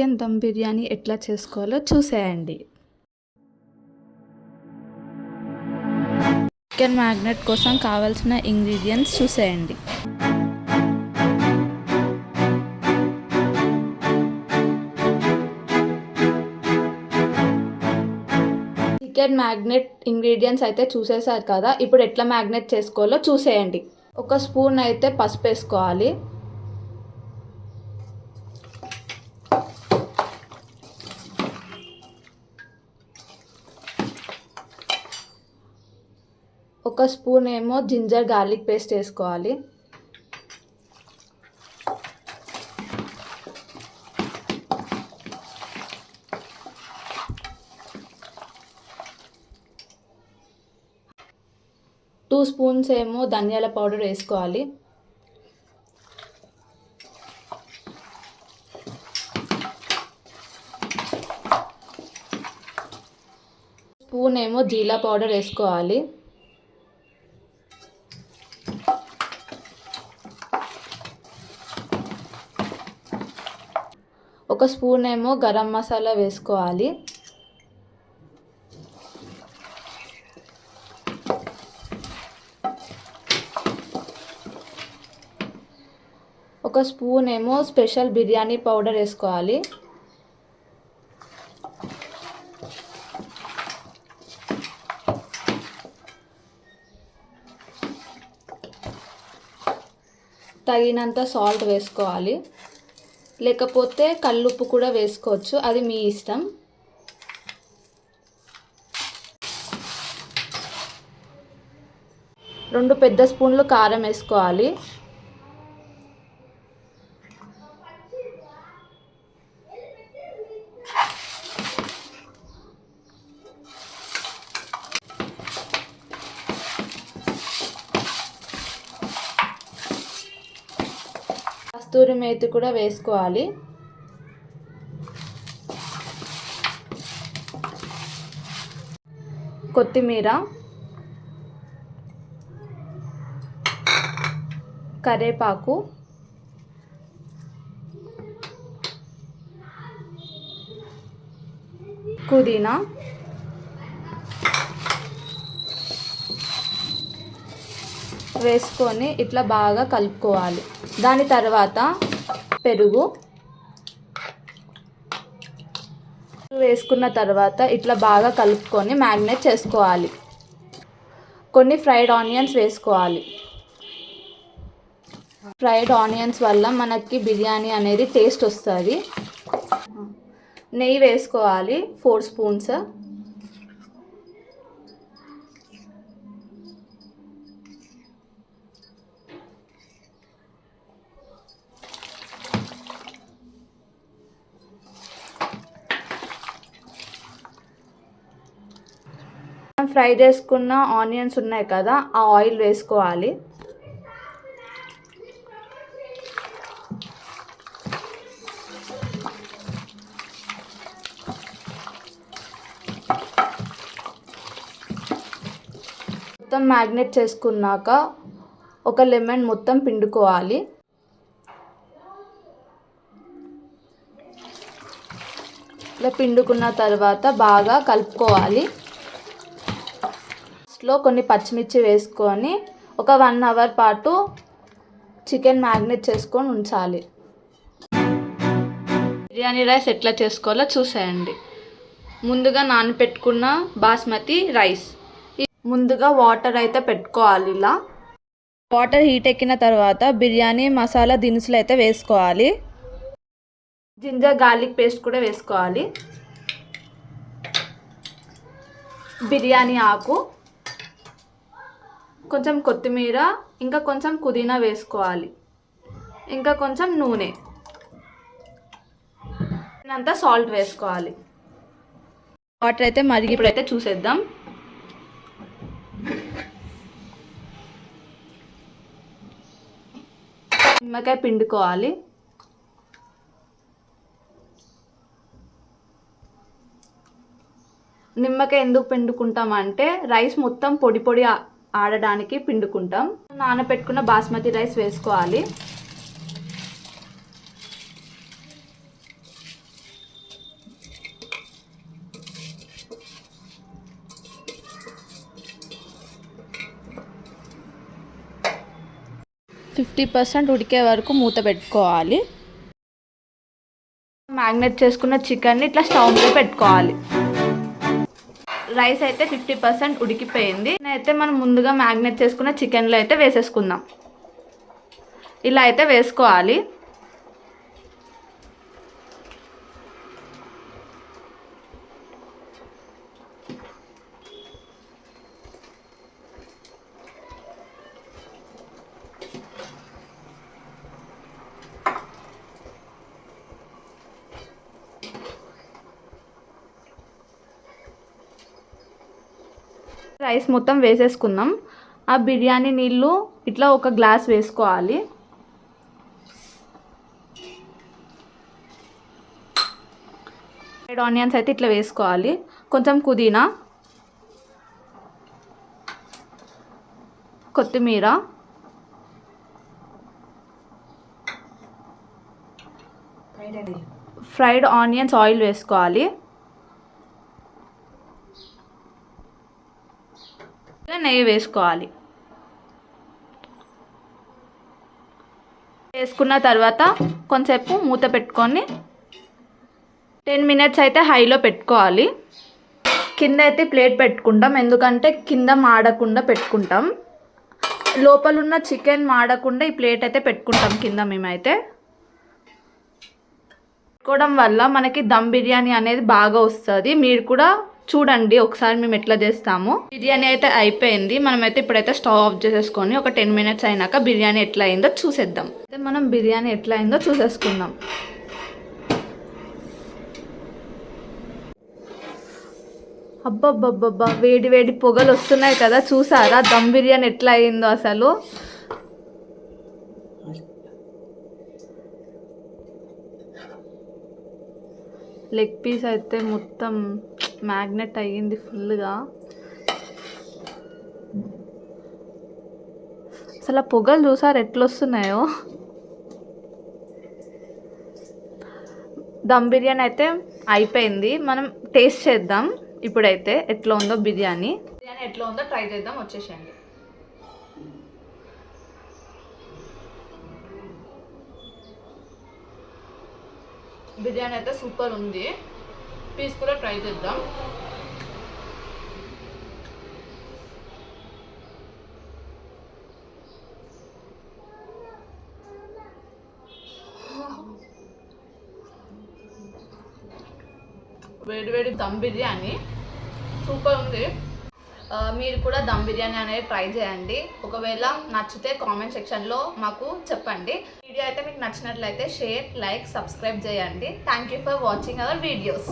Chicken dum biryani ఎట్లా చేసుకోవాలో చూసేయండి. చికెన్ మ్యాగ్నెట్ కోసం కావాల్సిన ఇంగ్రీడియంట్స్ చూసేయండి. చికెన్ మ్యాగ్నెట్ ఇంగ్రీడియంట్స్ అయితే చూసేసారు కదా ఇప్పుడు ఎట్లా మ్యాగ్నెట్ చేసుకోవాలో చూసేయండి. ఒక స్పూన్ అయితే పసుపు వేసుకోవాలి. ఒక స్పూన్ ఏమో జింజర్ గార్లిక్ పేస్ట్ వేసుకోవాలి. టూ స్పూన్స్ ఏమో ధనియాల పౌడర్ వేసుకోవాలి. స్పూన్ ఏమో జీలా పౌడర్ వేసుకోవాలి. ఒక స్పూన్ ఏమో గరం మసాలా వేసుకోవాలి. ఒక స్పూన్ ఏమో స్పెషల్ బిర్యానీ పౌడర్ వేసుకోవాలి. తగినంత సాల్ట్ వేసుకోవాలి. లేకపోతే కల్లుప్పు కూడా వేసుకోవచ్చు. అది మీ ఇష్టం. రెండు పెద్ద స్పూన్లు కారం వేసుకోవాలి. కస్తూరి మేతి కూడా వేసుకోవాలి. కొత్తిమీర కరేపాకు పుదీనా వేసుకొని ఇట్లా బాగా కలుపుకోవాలి. దాని తర్వాత పెరుగు. వేసుకున్న తర్వాత ఇట్లా బాగా కలుపుకొని మ్యాగ్నేట్ చేసుకోవాలి. కొన్ని ఫ్రైడ్ ఆనియన్స్ వేసుకోవాలి. ఫ్రైడ్ ఆనియన్స్ వల్ల మనకి బిర్యానీ అనేది టేస్ట్ వస్తుంది. నెయ్యి వేసుకోవాలి ఫోర్ స్పూన్స్. ఫ్రై చేసుకున్న ఆనియన్స్ ఉన్నాయి కదా ఆ ఆయిల్ వేసుకోవాలి. మొత్తం మ్యాగ్నేట్ చేసుకున్నాక ఒక లెమన్ మొత్తం పిండుకోవాలి. ఇలా పిండుకున్న తర్వాత బాగా కలుపుకోవాలి. లాస్ట్లో కొన్ని పచ్చిమిర్చి వేసుకొని ఒక వన్ అవర్ పాటు చికెన్ మ్యాగ్నేట్ చేసుకొని ఉంచాలి. బిర్యానీ రైస్ ఎట్లా చేసుకోవాలో చూసేయండి. ముందుగా నానపెట్టుకున్న బాస్మతి రైస్. ముందుగా వాటర్ అయితే పెట్టుకోవాలి ఇలా. వాటర్ హీట్ ఎక్కిన తర్వాత బిర్యానీ మసాలా దినుసులు అయితే వేసుకోవాలి. జింజర్ గార్లిక్ పేస్ట్ కూడా వేసుకోవాలి. బిర్యానీ ఆకు. కొంచెం కొత్తిమీర ఇంకా కొంచెం పుదీనా వేసుకోవాలి. ఇంకా కొంచెం నూనె. అంతా సాల్ట్ వేసుకోవాలి. వాటర్ అయితే మరిగి ఇప్పుడైతే చూసేద్దాం. నిమ్మకాయ పిండుకోవాలి. నిమ్మకాయ ఎందుకు పిండుకుంటాం అంటే రైస్ మొత్తం పొడి పొడి ఆడడానికి పిండుకుంటాం. నానబెట్టుకున్న బాస్మతి రైస్ వేసుకోవాలి. ఫిఫ్టీ పర్సెంట్ ఉడికే వరకు మూత పెట్టుకోవాలి. మ్యాగ్నెట్ చేసుకున్న చికెన్ని ఇట్లా స్టవ్ మీద పెట్టుకోవాలి. రైస్ అయితే ఫిఫ్టీ పర్సెంట్ ఉడికిపోయింది. అయితే మనం ముందుగా మ్యాగ్నేట్ చేసుకున్న చికెన్లో అయితే వేసేసుకుందాం. ఇలా అయితే వేసుకోవాలి. రైస్ మొత్తం వేసేసుకుందాం. ఆ బిర్యానీ నీళ్ళు ఇట్లా ఒక గ్లాస్ వేసుకోవాలి. రెడ్ ఆనియన్స్ అయితే ఇట్లా వేసుకోవాలి. కొంచెం పుదీనా కొత్తిమీర ఫ్రైడ్ ఆనియన్స్ ఆయిల్ వేసుకోవాలి. నెయ్యి వేసుకోవాలి. వేసుకున్న తర్వాత కొంచెంసేపు మూత పెట్టుకొని టెన్ మినిట్స్ అయితే హైలో పెట్టుకోవాలి. కింద అయితే ప్లేట్ పెట్టుకుంటాం. ఎందుకంటే కింద మాడకుండా పెట్టుకుంటాం. లోపల ఉన్న చికెన్ మాడకుండా ఈ ప్లేట్ అయితే పెట్టుకుంటాం కింద మేమైతే. పెట్టుకోవడం వల్ల మనకి దమ్ బిర్యానీ అనేది బాగా వస్తుంది. మీరు కూడా చూడండి ఒకసారి మేము ఎట్లా చేస్తాము. బిర్యానీ అయితే అయిపోయింది. మనమైతే ఇప్పుడైతే స్టవ్ ఆఫ్ చేసేసుకొని ఒక టెన్ మినిట్స్ అయినాక బిర్యానీ ఎట్లా అయిందో చూసేద్దాం. అయితే మనం బిర్యానీ ఎట్లా అయిందో చూసేసుకుందాం. అబ్బబ్బబ్బబ్బా వేడి వేడి పొగలు వస్తున్నాయి కదా చూసారా? దమ్ బిర్యానీ ఎట్లా అయిందో అసలు. లెగ్ పీస్ అయితే మొత్తం మ్యాగ్నెట్ అయ్యింది ఫుల్గా అసలు పొగలు చూసారు ఎట్లా వస్తున్నాయో దమ్ బిర్యానీ అయితే అయిపోయింది. మనం టేస్ట్ చేద్దాం. ఇప్పుడైతే ఎట్లా ఉందో బిర్యానీ. బిర్యానీ ఎట్లా ఉందో ట్రై చేద్దాం. వచ్చేసేయండి. బిర్యానీ అయితే సూపర్ ఉంది. పీస్ కూడా ట్రై చేద్దాం. వేడి వేడి దమ్ బిర్యానీ. సూపర్ ఉంది. మీరు కూడా దమ్ బిర్యానీ అనేది ట్రై చేయండి. ఒకవేళ నచ్చితే కామెంట్ సెక్షన్లో మాకు చెప్పండి. వీడియో అయితే మీకు నచ్చినట్లయితే షేర్ లైక్ సబ్స్క్రైబ్ చేయండి. Thank you for watching our videos